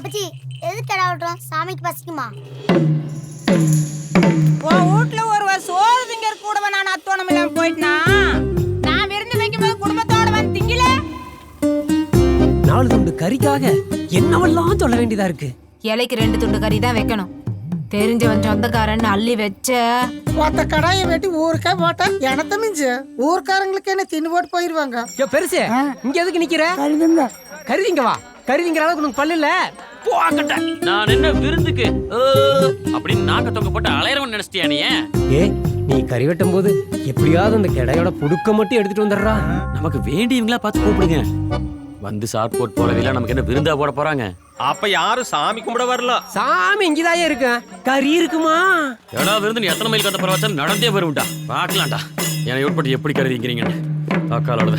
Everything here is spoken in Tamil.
அப்பச்சி எது கடை விட்டுறோம் சாமிக்கு பசிக்குமா? உன் வீட்டுல ஒருவர் சோறு திங்கற கூடவா நான் அத்தோணம் இல்லாம போயிட்டனா? நான் விருந்து வைக்கும்போது குடும்பத்தோட வந்து திங்கல? நாலு துண்டு கறிக்காக என்னவெல்லாம் சொல்ல வேண்டியதா இருக்கு? இலைக்கு ரெண்டு துண்டு கறி தான் வைக்கணும். தெரிஞ்சவன் சொந்தக்காரன் அள்ளி வச்ச. ஒத்த கடாயை வெட்டி ஊருக்கே போட்டா எனத்த மிஞ்சு. ஊர்க்காரங்களுக்கு என்ன தின்னு போட்டு போயிருவாங்க? பெருசு இங்க எதுக்கு நிக்கிற? கருதுங்க கருதிங்க வா கருதிங்கிற அளவுக்கு உனக்கு பல்லு இல்ல? போக்கட்ட நான் என்ன விருந்துக்கு ஓ, அப்படின்னு நாக்க தொங்க போட்டு அலையறவன் நினைச்சிட்டியா நீ ஏ நீ கறி வெட்டும் போது எப்படியாவது அந்த கிடையோட புடுக்க மட்டும் எடுத்துட்டு வந்துடுறா. நமக்கு வேண்டியவங்களா பார்த்து கூப்பிடுங்க. வந்து சாப்பிட்டு போலவில நமக்கு என்ன விருந்தா போட போறாங்க? அப்ப யாரும் சாமி கும்பிட வரல. சாமி இங்கதான் இருக்கு. கறி இருக்குமா? எடா விருந்து நீ எத்தனை மைல் கத்த பரவாச்சா நடந்தே வரும்டா பார்க்கலாம்டா. என்னை உட்பட்டு எப்படி கருதிங்கிறீங்கன்னு பார்க்காலோட